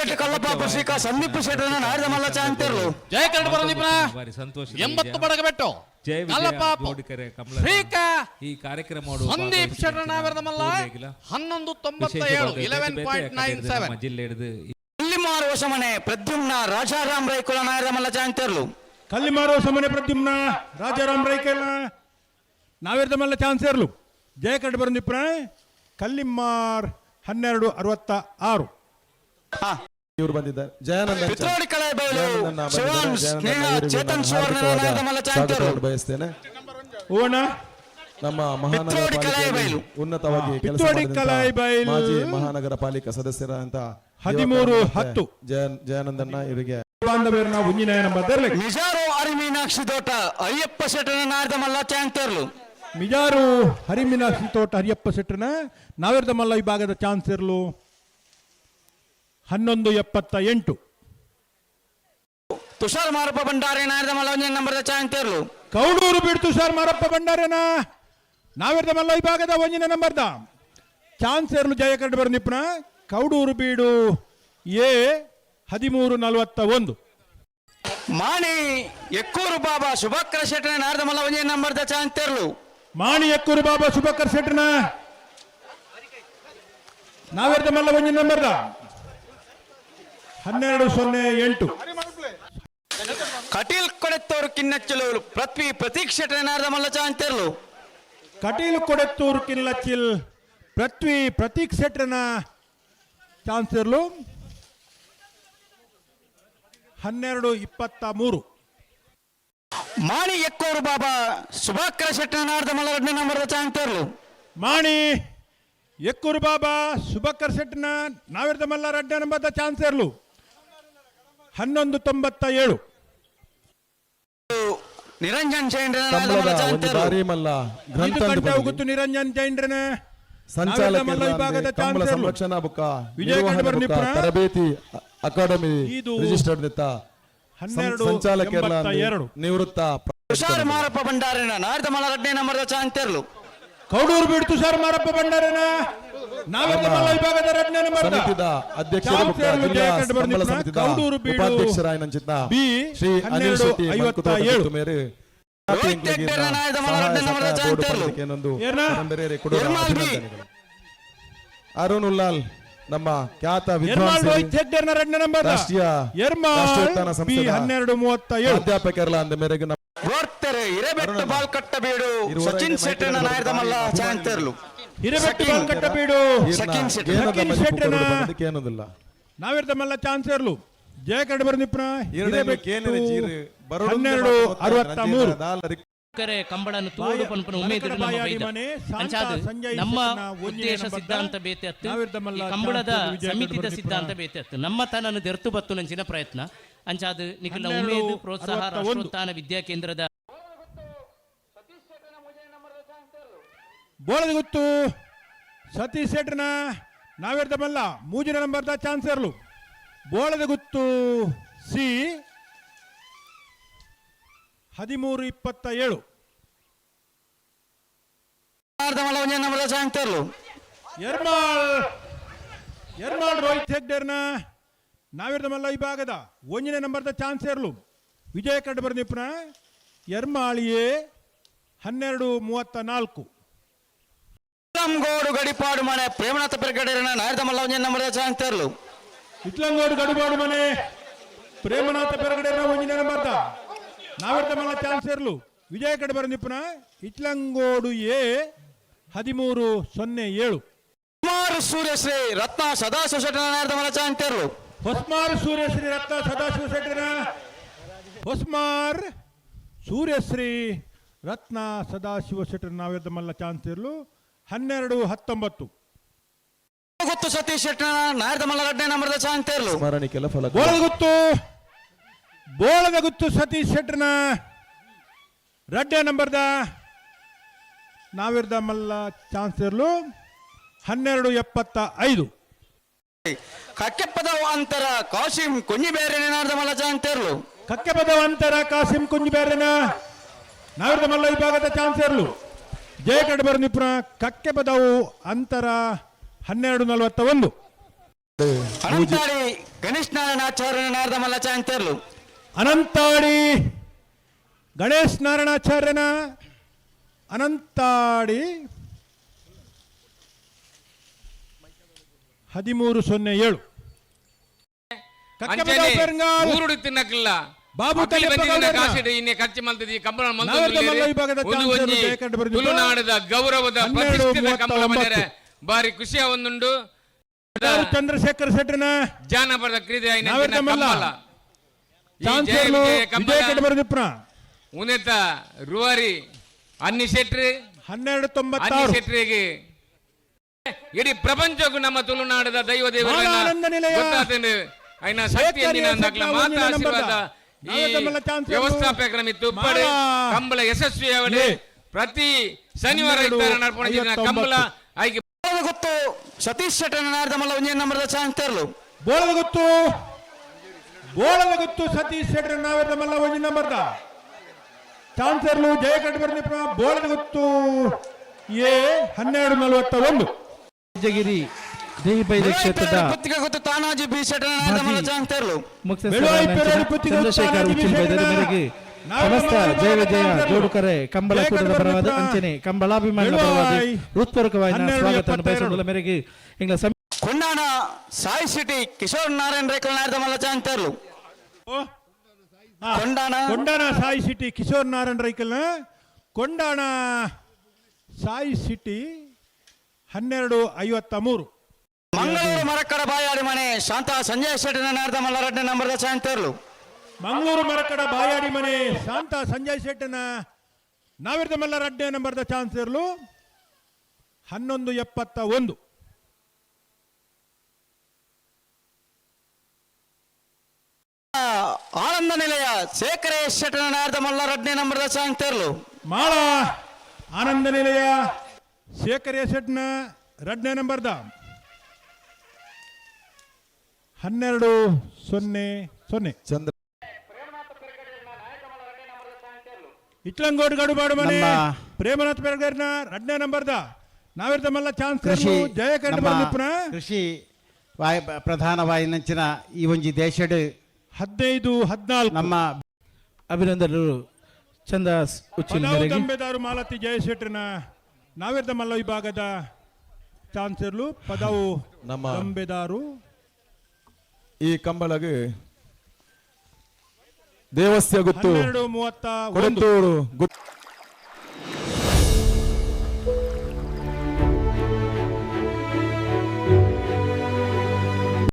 ಬೆಟ್ಟ ಕಲ್ಲಪ್ಪ ಶ್ರೀಕ ಸಂದೀಪ್ ಶೆಟ್ಟರನ್ನ ನಾಡಿದ ಮಲ್ಲ ಚಾಂತಿರ್ಲು ಜಯ ಕನ್ನಡ ಬರೋದಿಪ್ಪನ ಬಾರಿ ಸಂತೋಷ ಎಂಬತ್ತು ಬಡಗಬೆಟ್ಟು ಜಯ ವಿಜಯ ಕಲ್ಲಪ್ಪ ಜೋಡಿಕೆರೆ ಕಮಲ ಶ್ರೀಕ ಈ ಕಾರ್ಯಕ್ರಮ ಸಂದೀಪ್ ಶೆಟ್ಟರನ ಅವರದಮಲ್ಲ ಹನ್ನೊಂದು ತೊಂಬತ್ತ ಏಳು ಇಲೆವೆನ್ ಪಾಯಿಂಟ್ ನೈನ್ ಸೆವೆನ್ ಜಿಲ್ಲೆ ಹಿಡಿದು ಇಲ್ಲಿ ಮಾರು ಹೊಸಮನೆ ಪ್ರದ್ಯುಮ್ನ ರಾಜಾರಾಮ್ ರೈಕುಲ ನಾಡಿದ ಮಲ್ಲ ಚಾಂತಿರ್ಲು ಕಲ್ಲಿಮಾರೋ ಸಮನೆ ಪ್ರದ್ಯುಮ್ನ ರಾಜಾರಾಮ್ ರೈಕಲ್ನ ನಾವಿರ್ದ ಮಲ್ಲ ಚಾನ್ಸ್ ಇರ್ಲು ಜಯ ಕಟ್ಟು ಬರಂದಿಪ್ಪ ಕಲ್ಲಿಮ್ಮಾರ್ ಹನ್ನೆರಡು ಅರವತ್ತ ಆರು ಹಾ ಇವರು ಬಂದಿದ್ದಾರೆ. ಜಯಾನಂದ ಬಯಸ್ತೇನೆ. ನಮ್ಮ ಮಹಾನಗರ ಪಾಲಿಕೆಯಲ್ಲಿ ಉನ್ನತವಾಗಿ ಕೆಲಸ ಮಾಜಿ ಮಹಾನಗರ ಪಾಲಿಕೆ ಸದಸ್ಯರಂತ ಹದಿಮೂರು ಹತ್ತು. ಜಯ- ಜಯಾನಂದನ್ನ ಇವರಿಗೆ ಮಿಜಾರೋ ಅರಿಮೀನಾಕ್ಷಿ ತೋಟ ಅಯ್ಯಪ್ಪ ಶೆಟ್ಟನ ನಾಡಿದ ಮಲ್ಲ ಚಾಂತಿರ್ಲು ಮಿಜಾರು ಹರಿಮೀನಾಕ್ಷಿ ತೋಟ ಹರಿಯಪ್ಪ ಶೆಟ್ಟರ್ನ ನಾವಿರ್ದ ಮಲ್ಲ ಈ ಭಾಗದ ಚಾನ್ಸ್ ಇರ್ಲು ಹನ್ನೊಂದು ಎಪ್ಪತ್ತ ಎಂಟು. ತುಷಾರ್ ಮಾರಪ್ಪ ಭಂಡಾರಿ ನಾಡಿದ ಮಲ್ಲ ಒಂಜನೆ ನಂಬರ್ ಚಾಂತಿರ್ಲು ಕೌಡೂರು ಬಿಡ್ ತುಷಾರ್ ಮಾರಪ್ಪ ಭಂಡಾರೇನ. ನಾವಿರ್ದ ಮಲ್ಲ ಈ ಭಾಗದ ಒಂಜಿನ ನಂಬರ್ದ ಚಾನ್ಸ್ ಇರ್ಲು ಜಯ ಕಂಡು ಬರಂದಿಪ್ಪನ ಕೌಡೂರು ಬೀಡು ಎ ಹದಿಮೂರು ನಲವತ್ತ ಒಂದು. ಮಾಣಿ ಎಕ್ಕೂರು ಬಾಬಾ ಶುಭಕರ ಶೆಟ್ಟನ ನಾರದ ಮಲ್ಲ ಒಂಜಿನ ನಂಬರ್ದ ಚಾನ್ಸ್ ಚಾಂತಿರ್ಲು ಮಾಣಿ ಎಕ್ಕೂರು ಬಾಬಾ ಶುಭಕರ್ ಶೆಟ್ಟನ ನಾವಿರ್ದ ಮಲ್ಲ ಒಂಜಿನ ನಂಬರ್ದ ಹನ್ನೆರಡು ಸೊನ್ನೆ ಎಂಟು. ಕಟೀಲ್ ಕೊಡೆತ್ತೂರು ಕಿನ್ನಚ್ಚಲು ಪೃಥ್ವಿ ಪ್ರತೀಕ್ ಶೆಟ್ಟರ ನಾಡಿದ ಮಲ್ಲ ಚಾಂತಿರ್ಲು. ಕಟೀಲು ಕೊಡೆತ್ತೂರು ಕಿಲ್ಲಚ್ಚಿಲ್ ಪೃಥ್ವಿ ಪ್ರತೀಕ್ ಚಾನ್ಸ್ ಇರಲು ಹನ್ನೆರಡು ಇಪ್ಪತ್ತ ಮೂರು. ಮಾಣಿ ಎಕ್ಕೂರು ಬಾಬಾ ಶುಭಕರ ಶೆಟ್ಟರ ನಾಡಿದ ಮಲ್ಲ ಎರಡನೇ ನಂಬರ್ ಚಾಂತಿರ್ಲು. ಮಾಣಿ ಎಕ್ಕೂರು ಬಾಬಾ ಶುಭಕರ್ ಶೆಟ್ಟನ ನಾವಿರ್ದ ಮಲ್ಲ ನಂಬರ್ದ ಚಾನ್ಸ್ ಇರ್ಲು ಹನ್ನೊಂದು ತೊಂಬತ್ತ ಏಳು ನಿರಂಜನ್ ಹೋಗುತ್ತು ನಿರಂಜನ್ ಜೈಂಡ್ರನ. ಸಂಚಾಲಕ ಬುಕ್ಕ? ತರಬೇತಿ ಅಕಾಡೆಮಿ ಇದು ರಿಜಿಸ್ಟರ್ಡ್ ಸಂಚಾಲಕ ಎರಡು ನಿವೃತ್ತ ತುಷಾರ್ ಮಾರಪ್ಪ ಭಂಡಾರಿನ ನಾರದ ಮಲ್ಲ ಎರಡನೇ ನಂಬರ್ ಚಾಂತಿರ್ಲು. ಕೌಡೂರು ಬಿಡ್ತು ತುಷಾರ್ ಮಾರಪ್ಪ ಭಂಡಾರನ ನಾವಿರ್ದ ಮಲ್ಲ ಈ ಭಾಗದ ರಡ್ಡ ನಂಬರ್ದ ಸಮಿತಿದ ಅಧ್ಯಕ್ಷರ ಚಾನ್ಸ್ ಮುಖ ಇರ್ಲು ಜಿಲ್ಲಾ ಜಯ ಕಂಡು ಕಮಲ ಬರ್ನಿಪ್ಪನ? ಸಮಿತಿದ ಕೌಡೂರು ಬೀಡು ಬಿ ಶ್ರೀ ಅನಿಲ್ ಶೆಟ್ಟಿ ಐವತ್ತ ಮಂಕುತೋಟ ಏಳು. ತುಮೇರು ರೋಹಿತ್ ಹೆಗ್ಡೆರ ನಾಯದ ಮಲ ಸಹಾಯ ರಡ್ಡ ನಮರ ಸಹಕಾರ ಬೋರ್ಡ್ ಚಾಂತಿರ್ಲು. ಪಂಚಾಯತ್ಗೆ ಏನ? ಪರಂಪರೆ ಕೊಡುವ ಎರ್ಮಾಲ್ ಬಿ. ಅಭಿನಂದನೆಗಳು. ಅರುಣ್ ಉಲ್ಲಾಲ್ ನಮ್ಮ ಖ್ಯಾತ ಅಧ್ಯಾಪಕರಲ್ಲ ಅಂದ ಮೇರೆಗೆ ನಮ್ಮ ಗೋರ್ತೆರೆ ಹಿರೇಬೆಟ್ಟು ಬಾಲ್ಕಟ್ಟ ಬೀಡು ಸಚಿನ್ ಶೆಟ್ಟರನ ಮೈತ್ರಿ ನಾಯದ ಮಲ್ಲ ಅಭಿಮಾನಿ ಚಾಂತಿರ್ಲು ಹಿರೇಬೆಟ್ಟು ಸಚಿನ್ ಬಾಲ್ಕಟ್ಟ ಬೀಡು ಈರ್ನ ಸಚಿನ್ ಶೆಟ್ಟಿ. ಗೇನದ ಸಚಿನ್ ಮಜಿ ಶೆಟ್ಟಿನ- ಪುಕ್ಕಡು ಬಂದದ್ದಕ್ಕೆ ಏನೋದಿಲ್ಲ. ನಾವಿರ್ದ ಮಲ್ಲ ಚಾನ್ಸ್ ಇರ್ಲು. ಜಯ ಕಡೆ ಬರೋಡು ಹನ್ನೆರಡು ಅರವತ್ತ ಮೂರು ಕರೆ ಕಂಬಳನ್ನು ತೋಡು ಪನ್ಪನ ಉಮೇದಿರು ನಮ್ಮ ಬೈದ ಸಂಜಯ್ ನಮ್ಮ ಉದ್ದೇಶ ಸಿದ್ಧಾಂತ ಬೇತೆ ಅತ್ತು ಈ ಕಂಬಳದ ಸಮಿತಿದ ಸಿದ್ಧಾಂತ ಬೇತೆ ಅತ್ತು ನಮ್ಮ ತನನ್ನು ದೆರ್ತು ಬತ್ತು ನಂಚಿನ ಪ್ರಯತ್ನ. ಅಂಚಾದು ನಿಖಿಲ ಉಮೇದು ಪ್ರೋತ್ಸಾಹ ಉತ್ತಾನ ವಿದ್ಯಾ ರಾಷ್ಟ್ರೋತ್ಥಾನ ಬೋಳದ ಗೊತ್ತು. ಸತೀಶ್ ಶೆಟ್ರನ ನಾವಿರ್ದ ಮಲ್ಲ ಮೂಜಿನ ನಂಬರ್ದ ಚಾನ್ಸ್ ಇರಲು. ಬೋಳದ ಗುತ್ತು ಸಿ ಹದಿಮೂರು ಇಪ್ಪತ್ತ ಏಳು. ಎರ್ಮಾಳ್ ಎರ್ಮಾಳ್ ರೋಹಿತ್ ಹೆಗ್ಡೇರ್ನ ನಾವಿರ್ದ ಮಲ್ಲ ಈ ಭಾಗದ ಒಂಜನೇ ನಂಬರ್ದ ಚಾನ್ಸ್ ಇರಲು. ವಿಜಯ ಕಂಡು ಬರ್ದಿಪ್ಪನ ಎರ್ಮಾಳಿಯೇ ಹನ್ನೆರಡು ಮೂವತ್ತ ನಾಲ್ಕು. ಗೋಡು ಗಡಿಪಾಡು ಮನೆ ಪ್ರೇಮನಾಥ ಪೆರ್ಗಡೆರನ ನಾಡಿದ ಮಲ್ಲ ಒಂಜನೆ ನಂಬರ್ ಚಾಂತಿರ್ಲು ಇಟ್ಲಂಗೋಡು ಗಡುಬಾಡು ಮನೆ ಪ್ರೇಮನಾಥ ಪೆರಗಡೆ ಒಂಜಿನ ನಂಬರ್ದ ನಾವಿರ್ದ ಮಲ್ಲ ಚಾನ್ಸ್ ಇರ್ಲು ವಿಜಯ ಕಡೆ ಬರ್ನಿಪ್ಪನ ಇಟ್ಲಂಗೋಡು ಎ ಹದಿಮೂರು ಸೊನ್ನೆ ಏಳು ಕುಮಾರ್ ಸೂರ್ಯಶ್ರೀ ರತ್ನ ಸದಾಶಿವ ಶೆಟ್ಟರನ ನಾಡಿದ ಮಲ್ಲ ಚಾಂತಿರ್ಲು ಹೊಸ್ಮಾರ್ ಸೂರ್ಯಶ್ರೀ ರತ್ನ ಸದಾಶಿವ ಶೆಟ್ಟರ ಹೊಸ್ಮಾರ್ ಸೂರ್ಯಶ್ರೀ ರತ್ನ ಸದಾಶಿವ ಶೆಟ್ಟರ್ ನಾವಿರ್ದ ಮಲ್ಲ ಚಾನ್ಸ್ ಇರ್ಲು ಹನ್ನೆರಡು ಹತ್ತೊಂಬತ್ತು. ಗೊತ್ತು ಸತೀಶ್ ಶೆಟ್ಟರನ ನಾರದ ಮಲ್ಲ ಎರಡನೇ ನಂಬರ್ ಚಾಂತಿರ್ಲು ಸ್ಮರಣಿಕೆಲ ಫಲ ಬೋಳದ ಗುತ್ತು ಬೋಳದ ಗುತ್ತು ಸತೀಶ್ ಶೆಟ್ರನ ರಡ್ಡೆ ನಂಬರ್ದ ನಾವಿರ್ದ ಮಲ್ಲ ಚಾನ್ಸ್ ಇರ್ಲು ಹನ್ನೆರಡು ಎಪ್ಪತ್ತ ಐದು. ಕಕ್ಕೆಪ್ಪದ ಅಂತರ ಕಾಶಿಂ ಕುಂಜಿಬೇರಿನ ನಾರದ ಮಲ್ಲ ಚಾಂತಿರ್ಲು ಕಕ್ಕೆ ಪದವ ಅಂತರ ಕಾಸಿಂ ಕುಂಜಿಬೇರೆನ ನಾವಿರ್ದ ಮಲ್ಲ ವಿಭಾಗದ ಚಾನ್ಸ್ ಇರ್ಲು ಜಯಕಡ್ ಬರ್ನಿಪುರ ಕಕ್ಕೆ ಪದವು ಅಂತರ ಹನ್ನೆರಡು ನಲವತ್ತ ಒಂದು. ಅನಂತಾಡಿ ಗಣೇಶ್ ನಾರಾಯಣಾಚಾರ್ಯ ನಾರದ ಮಲ್ಲ ಚಾಂತರ್ಲು ಅನಂತಾಡಿ ಗಣೇಶ್ ನಾರಾಯಣಾಚಾರ್ಯನ ಅನಂತಾಡಿ ಹದಿಮೂರು ಸೊನ್ನೆ ಏಳು. ಊರುಡಿ ಊರುಡು ತಿನ್ನಕ್ಕಿಲ್ಲ. ಬಾಬು ಇನ್ನೇ ಖರ್ಚು ಮಲ್ತದಿ ಕಂಬಳ. ತುಳುನಾಡದ ಗೌರವದ ಕಂಬಳ ಬಾರಿ ಖುಷಿಯ ಒಂದುಂಡು ಚಂದ್ರಶೇಖರ್ ಶೆಟ್ಟರ್ನ ಜಾನಪದ ಕ್ರೀಡೆ ಆಯ್ನ ಉನ್ನತ ರೂವಾರಿ ಅನ್ನಿ ಶೆಟ್ರಿ. ಹನ್ನೆರಡು ತೊಂಬತ್ತಾರು. ಶೆಟ್ರಿಗೆ. ಇಡೀ ಪ್ರಪಂಚಕ್ಕೂ ನಮ್ಮ ತುಳುನಾಡದ ದೈವ ದೇವರ ಆಯ್ನ ಗೊತ್ತಾತೇನೆ ಐನ ಶಕ್ತಿ ಈ ನಾವೆಲ್ಲ ಮಲ್ಲ ಚಾನ್ಸರ್ಲು. ವ್ಯವಸ್ಥಾಪಕರ ಮಿತ್ತು ಉಪ್ಪಡೆ ಮಾನ. ಕಂಬಳ ಯಶಸ್ವಿ ಅವಡೆ ಪ್ರತಿ ಶನಿವಾರ. ಕಂಬಳ ಆಯ್ಕೆ ಗೊತ್ತು. ಸತೀಶ್ ಶೆಟ್ಟನ ನಾರದ ಮಲ್ಲ ಒಂಜಿ ನಂಬರ್ದ ಚಾಂತರ್ಲು ಬೋಳದ ಗೊತ್ತು. ಬೋಳದ ಗೊತ್ತು ಸತೀಶ್ ಶೆಟ್ಟರ್ ನಾವೆಲ್ಲ ಮಲ್ಲ ಒಂಜಿ ನಂಬರ್ದ. ಚಾನ್ಸರ್ಲು ಜಯ ಕಡಬರದಿಪ್ಪನ ಬೋಳದ ಗೊತ್ತು. ಎ ಹನ್ನೆರಡು ನಲವತ್ತ ಒಂದು ರಾಜಗಿರಿ ದೇಹಿಬೈಲು ಕ್ಷೇತ್ರದ ಪತ್ರಿಕೆ ಗೊತ್ತು ತಾನಾಜಿ ಬಿ ಶೆಟ್ಟನ ನಾರದ ಮಲ್ಲ ಚಾಂತರ್ಲು ಮುಖ್ಯ ಬೆಳುವಾಯಿ ಸಭಾಧ್ಯಕ್ಷ ಪೆರೇರಿ ಪುತ್ತಿಗೆ ಚಂದ್ರಶೇಖರ್ ತಾನಾಜಿ ಉಚ್ಚಿಲ್ ಬೈದರ ವಿಷಯಗಳ ಮೇರೆಗೆ ನಾವೆಲ್ಲ ಸಮಸ್ತ ಮಲ್ಲ ಜಯ ವಿಜಯ ಚಾನ್ಸರ್ಲು. ಜೋಡುಕರೆ ಕಂಬಳ ಜಯ ಕೂಟದ ಕಡಬರ ಪರವಾದ ಮಿತ್ರ. ಅಂಚನೆ ಕಂಬಳಾಭಿಮಾನ ಬೆಳುವಾಯಿ ಪರವಾದ ಹೃತ್ಪೂರ್ವಕವಾದ ಹನ್ನೆರಡು ಸ್ವಾಗತವನ್ನು ಎಪ್ಪತ್ತೆರಡು. ಬಯಸುವುದರ ಮೇರೆಗೆ ಇಂಗ್ಲ ಸಂ ಕೊಂಡಾಣ ಸಾಯಿ ಸಿಟಿ ಕಿಶೋರ್ ನಾರಾಯಣ್ ರೇಖಲ್ ನಾರದ ಮಲ್ಲ ಚಾಂತರ್ಲು ಓ. ಹಾ. ಕೊಂಡಾಣ ಕೊಂಡಾಣ ಸಾಯಿ ಸಿಟಿ ಕಿಶೋರ್ ನಾರಾಯಣ್ ರೈಕಲ್ನ ಕೊಂಡಾಣ ಸಾಯಿ ಸಿಟಿ ಹನ್ನೆರಡು ಐವತ್ತ ಮೂರು ಮಂಗಳೂರು ಮರಕ್ಕಡ ಬಾಯಾಡಿ ಮನೆ. ಶಾಂತ ಸಂಜಯ್ ಶೆಟ್ಟಿ ನನ್ನ ಮಲ್ಲ ಎರಡನೇ ನಂಬರ್ದ ಚಾಂತರ್ಲು ಮಂಗಳೂರು ಮರಕಡ ಬಾಯಾಡಿ ಮನೆ. ಶಾಂತ ಸಂಜಯ್ ಶೆಟ್ಟಿನ ನಾವಿರ್ದ ಮಲ್ಲ ರಡ್ಡೆ ನಂಬರ್ದ ಚಾನ್ಸ್ ಇರಲು. ಹನ್ನೊಂದು ಎಪ್ಪತ್ತ ಒಂದು. ಆನಂದ ನಿಲಯ ಶೇಖರ ಶೆಟ್ಟಿನ ನಾರದ ಮಲ್ಲ ಎರಡನೇ ನಂಬರ್ದ ಚಾಂತರ್ಲು ಮಾಳ ಆನಂದ ನಿಲಯ ಶೇಖರ್ ಶೆಟ್ಟಿನ ರಡ್ನೆ ನಂಬರ್ದ ಹನ್ನೆರಡು ಸೊನ್ನೆ ಸೊನ್ನೆ ಚಂದ್ರ ಇಟ್ಲಂಗೋಡ್ ಗಡುಬಾಡು ಮನೆ ನಮ್ಮ- ಪ್ರೇಮನಾಥ್ ಬೆಳಗರ್ನ ರಡ್ನೆ ನಂಬರ್ದ ನಾವಿರ್ದ ಮಲ್ಲ ಚಾನ್ಸ್ ಕೃಷಿ ಜಯ ಕಂಡು ನಮ್ಮ ಬಂದಿಪ್ಪನ ಕೃಷಿ ವಾಯ್ ಪ್ರಧಾನವಾಯಿನಂಚಿನ ಈ ಒಂಜಿ ದೇಶಡ್ ಹದಿನೈದು ಹದಿನಾಲ್ಕು ನಮ್ಮ ಅಭಿನಂದನರು ಚಂದ ಉಚ್ಚಿಲ್ ಪದಾವು ಮೇರೆಗೆ ದಂಬೆದಾರು ಮಾಲತಿ ಜಯಶೆಟ್ಟರ್ನ ನಾವಿರ್ದ ಮಲ್ಲ ವಿಭಾಗದ ಚಾನ್ಸರ್ಲು ಪದವು ನಮ್ಮ ದಂಬೆದಾರು ಈ ಕಂಬಳಗೆ ದೇವಸ್ಥೆ ಗೊತ್ತು ಕೊಡಂತೂರು ಗುತ್ತು.